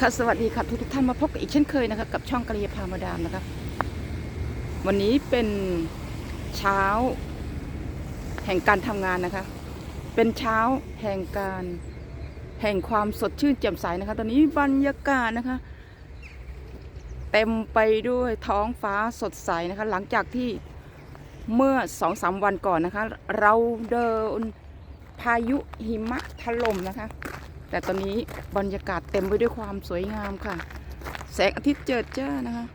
ค่ะสวัสดีค่ะทุกทุกท่านมาพบกันอีกเช่นเคยนะคะกับช่องกะเรียพามาดามนะคะวันนี้เป็นเช้าแห่งการทำงานนะคะ เป็นเช้าแห่งการแห่งความสดชื่นแจ่มใสนะคะ ตอนนี้บรรยากาศนะคะ เต็มไปด้วยท้องฟ้าสดใสนะคะ หลังจากที่เมื่อสองสามวันก่อนนะคะ เราเดินพายุหิมะถล่มนะคะ แต่ตอนนี้บรรยากาศเต็มไปด้วยความสวยงามค่ะ แสงอาทิตย์เจิดจ้านะคะ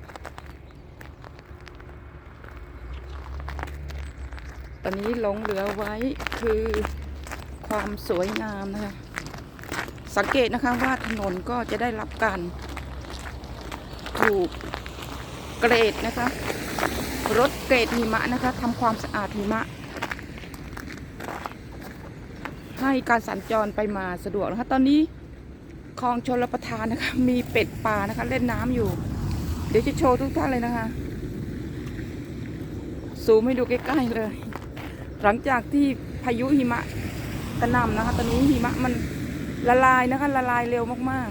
ตอนนี้หลงเหลือไว้คือความสวยงามนะคะ สังเกตนะคะว่าถนนก็จะได้รับการถูกเกรดนะคะ รถเกรดหิมะนะคะทำความสะอาดหิมะ ให้การสัญจรไปมาสะดวกนะคะ ตอนนี้คลองชลประทานนะคะ มีเป็ดป่านะคะ เล่นน้ำอยู่ เดี๋ยวจะโชว์ทุกท่านเลยนะคะซูมให้ดูใกล้ๆเลย หลังจากที่พายุหิมะกระหน่ำนะคะ ตอนนี้หิมะมันละลายนะคะ ละลายเร็วมาก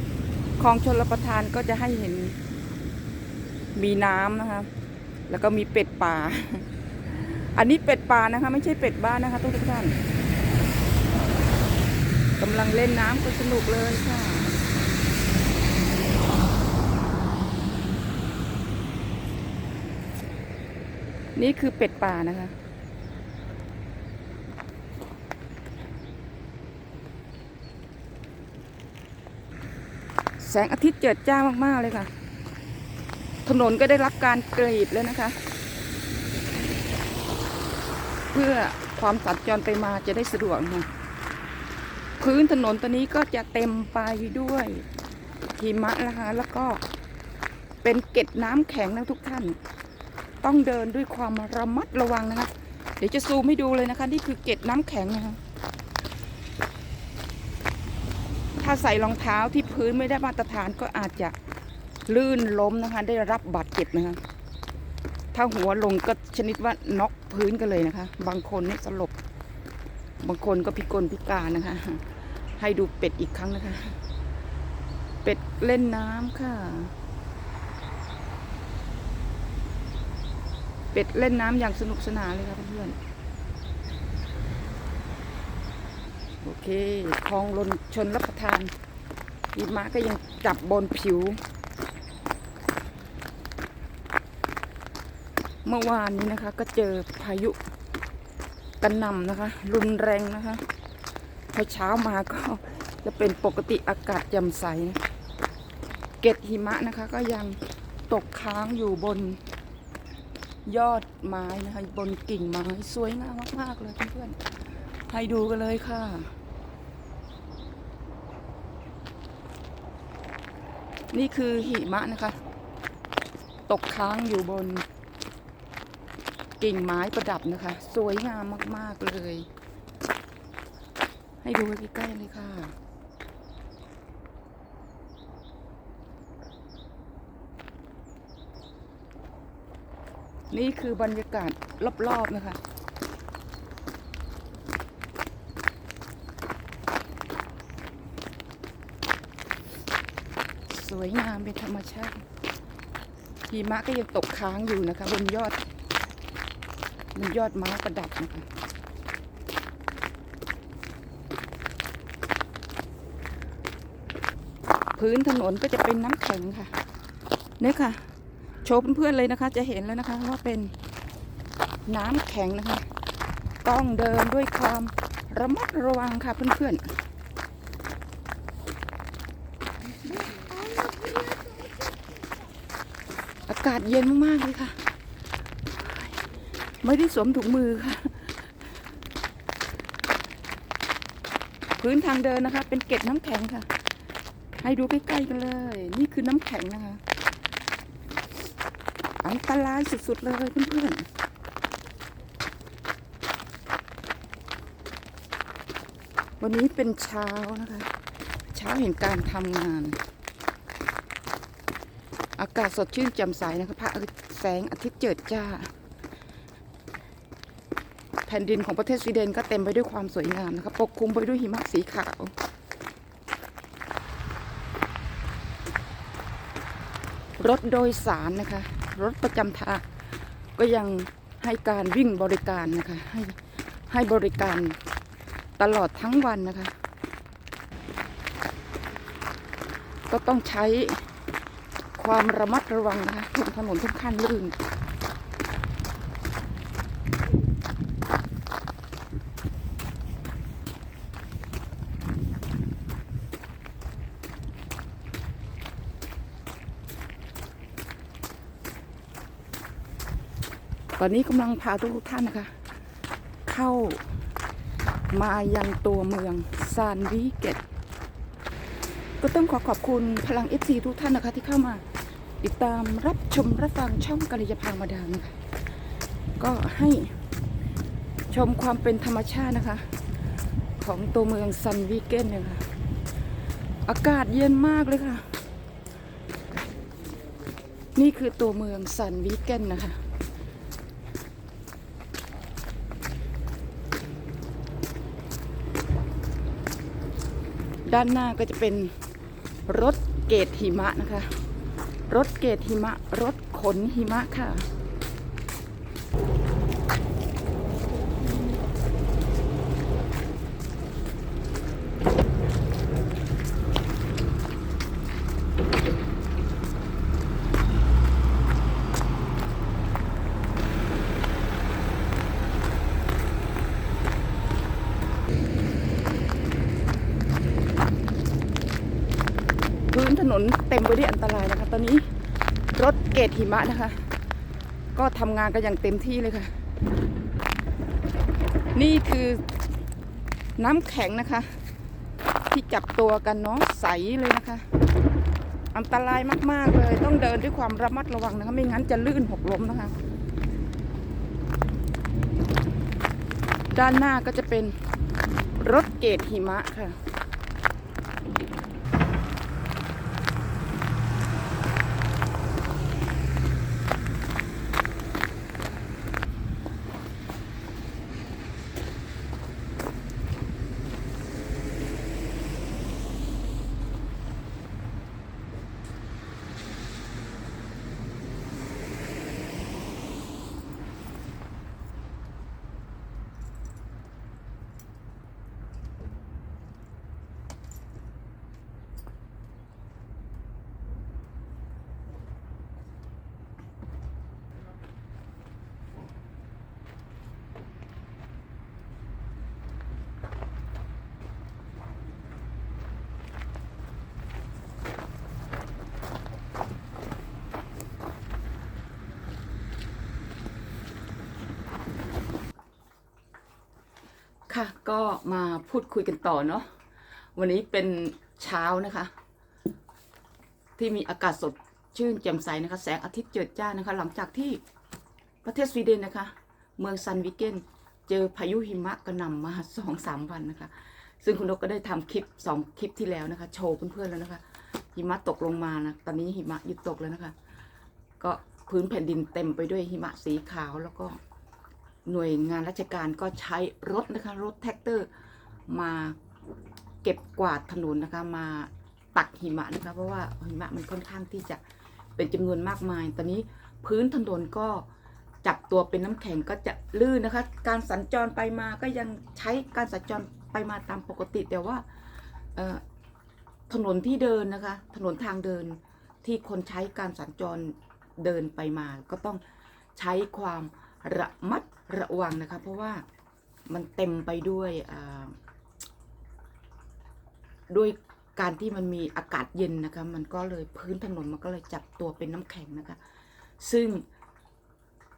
ๆคลองชลประทานก็จะให้เห็น มีน้ำนะคะ แล้วก็มีเป็ดป่า อันนี้เป็ดป่านะคะ ไม่ใช่เป็ดบ้านนะคะทุกท่าน กำลังเล่นน้ำก็สนุกเลยค่ะ นี่คือเป็ดป่านะคะแสงอาทิตย์เจิดจ้ามาก ๆ เลยค่ะ ถนนก็ได้รับการกรีดแล้วนะคะ เพื่อความสัญจรไปมาจะได้สะดวกนะคะ พื้นถนนตอนนี้ก็จะเต็มไปด้วยหิมะนะคะแล้วก็เป็นเกล็ดน้ำแข็งนะทุกท่าน ต้องเดินด้วยความระมัดระวังนะคะ เดี๋ยวจะซูมให้ดูเลยนะคะ นี่คือเกล็ดน้ำแข็งนะคะถ้าใส่รองเท้าที่พื้นไม่ได้มาตรฐานก็อาจจะลื่นล้มนะคะ ได้รับบาดเจ็บนะคะ ถ้าหัวลงก็ชนิดว่าน็อกพื้นกันเลยนะคะ บางคนนี่สลบบางคนก็พิกลพิการนะคะ ให้ดูเป็ดอีกครั้งนะคะ เป็ดเล่นน้ำค่ะ เป็ดเล่นน้ำอย่างสนุกสนานเลยค่ะเพื่อนๆ โอเคคลองลนชนรับประทานหิมะก็ยังจับบนผิว เมื่อวานนี้นะคะ ก็เจอพายุกระหน่ำนะคะ รุนแรงนะคะ พอเช้ามาก็จะเป็นปกติอากาศแจ่มใส เกล็ดหิมะนะคะ ก็ยังตกค้างอยู่บนยอดไม้นะคะ บนกิ่งไม้สวยงามมากๆเลยเพื่อนๆให้ดูกันเลยค่ะนี่คือหิมะนะคะ ตกค้างอยู่บนกิ่งไม้ประดับนะคะ สวยงามมาก ๆ เลย ให้ดูใกล้ๆเลยค่ะ นี่คือบรรยากาศรอบๆนะคะสวยงามเป็นธรรมชาติหิมะก็ยังตกค้างอยู่นะคะ บนยอดมันยอดไม้ประดับนะคะ พื้นถนนก็จะเป็นน้ำแข็งค่ะเนี่ยค่ะ โชว์เพื่อนๆเลยนะคะ จะเห็นแล้วนะคะว่าเป็นน้ำแข็งนะคะ ต้องเดินด้วยความระมัดระวังค่ะเพื่อนๆอากาศเย็นมากๆเลยค่ะ ไม่ได้สวมถุงมือค่ะ พื้นทางเดินนะคะ เป็นเกล็ดน้ำแข็งค่ะ ให้ดูใกล้ๆกันเลย นี่คือน้ำแข็งนะคะอันตรายสุดๆเลยเพื่อนๆวันนี้เป็นเช้านะคะ เช้าแห่งการทำงาน อากาศสดชื่นแจ่มใสนะคะพระแสงอาทิตย์เจิดจ้า แผ่นดินของประเทศสวีเดนก็เต็มไปด้วยความสวยงามนะคะ ปกคลุมไปด้วยหิมะสีขาว รถโดยสารนะคะ รถประจำทางก็ยังให้การวิ่งบริการนะคะให้ให้บริการตลอดทั้งวันนะคะ ก็ต้องใช้ความระมัดระวังนะคะทุกถนนทุกขั้นลื่น ตอนนี้กำลังพาทุกท่านนะคะ เข้ามายังตัวเมืองซานวิเกต ก็ต้องขอขอบคุณพลัง FC ทุกท่านนะคะ ที่เข้ามาติดตามรับชมรับฟังช่องกัลยาพามาดามนะคะก็ให้ชมความเป็นธรรมชาตินะคะ ของตัวเมืองซันวีเกนเนี่ยค่ะ อากาศเย็นมากเลยค่ะ นี่คือตัวเมืองซันวีเกนนะคะ ด้านหน้าก็จะเป็นรถเกตหิมะนะคะ รถเกตหิมะ รถขนหิมะค่ะ ถนนเต็มไปด้วยอันตรายนะคะ ตอนนี้รถเกตหิมะนะคะ ก็ทำงานกันอย่างเต็มที่เลยค่ะ นี่คือน้ำแข็งนะคะ ที่จับตัวกันเนาะใสเลยนะคะ อันตรายมากๆเลย ต้องเดินด้วยความระมัดระวังนะคะ ไม่งั้นจะลื่นหกล้มนะคะ ด้านหน้าก็จะเป็นรถเกตหิมะค่ะ ค่ะ ก็มาพูดคุยกันต่อเนาะวันนี้เป็นเช้านะคะ ที่มีอากาศสดชื่นแจ่มใสนะคะ แสงอาทิตย์เจิดจ้านะคะ หลังจากที่ประเทศสวีเดนนะคะ เมืองซันวิเกนเจอพายุหิมะกระหน่ำมาสองสามวันนะคะ ซึ่งคุณนกก็ได้ทำคลิปสองคลิปที่แล้วนะคะ โชว์เพื่อนๆแล้วนะคะ หิมะตกลงมานะตอนนี้หิมะหยุดตกแล้วนะคะ ก็พื้นแผ่นดินเต็มไปด้วยหิมะสีขาวแล้วก็ หน่วยงานราชการก็ใช้รถนะคะ รถแท็กเตอร์มาเก็บกวาดถนนนะคะ มาตักหิมะนะคะ เพราะว่าหิมะมันค่อนข้างที่จะเป็นจำนวนมากมาย ตอนนี้พื้นถนนก็จับตัวเป็นน้ำแข็งก็จะลื่นนะคะ การสัญจรไปมาก็ยังใช้การสัญจรไปมาตามปกติ แต่ว่าถนนที่เดินนะคะ ถนนทางเดินที่คนใช้การสัญจรเดินไปมา ก็ต้องใช้ความระมัด ระวังนะคะ เพราะว่ามันเต็มไปด้วยด้วยการที่มันมีอากาศเย็นนะคะ มันก็เลยพื้นถนนมันก็เลยจับตัวเป็นน้ำแข็งนะคะ ซึ่ง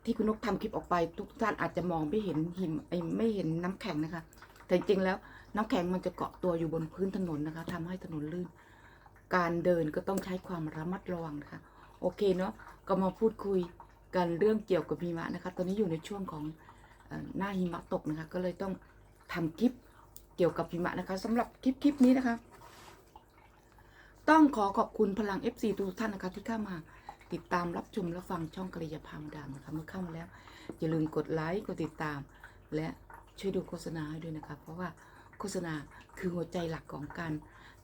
ที่คุณนกทำคลิปออกไปทุกท่านอาจจะมองไม่เห็นหิมไอ้ไม่เห็นน้ำแข็งนะคะ แต่จริงแล้วน้ำแข็งมันจะเกาะตัวอยู่บนพื้นถนนนะคะทำให้ถนนลื่น การเดินก็ต้องใช้ความระมัดระวังนะคะ โอเคเนาะก็มาพูดคุยกันเรื่องเกี่ยวกับหิมะนะคะ ตอนนี้อยู่ในช่วงของ หน้าหิมะตกนะคะ ก็เลยต้องทำคลิปเกี่ยวกับหิมะนะคะสำหรับคลิปคลิปนี้นะคะ ต้องขอขอบคุณพลัง FC ทุกท่านนะคะ ที่เข้ามาติดตามรับชมและฟังช่องกระยาพามดามนะคะ เมื่อเข้ามาแล้ว อย่าลืมกดไลค์กดติดตาม และช่วยดูโฆษณาให้ด้วยนะคะ เพราะว่าโฆษณาคือหัวใจหลักของการ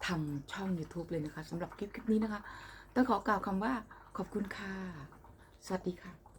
ทำช่อง YouTube เลยนะคะสำหรับคลิปคลิปนี้นะคะ ต้องขอกล่าวคำว่าขอบคุณค่ะ สวัสดีค่ะ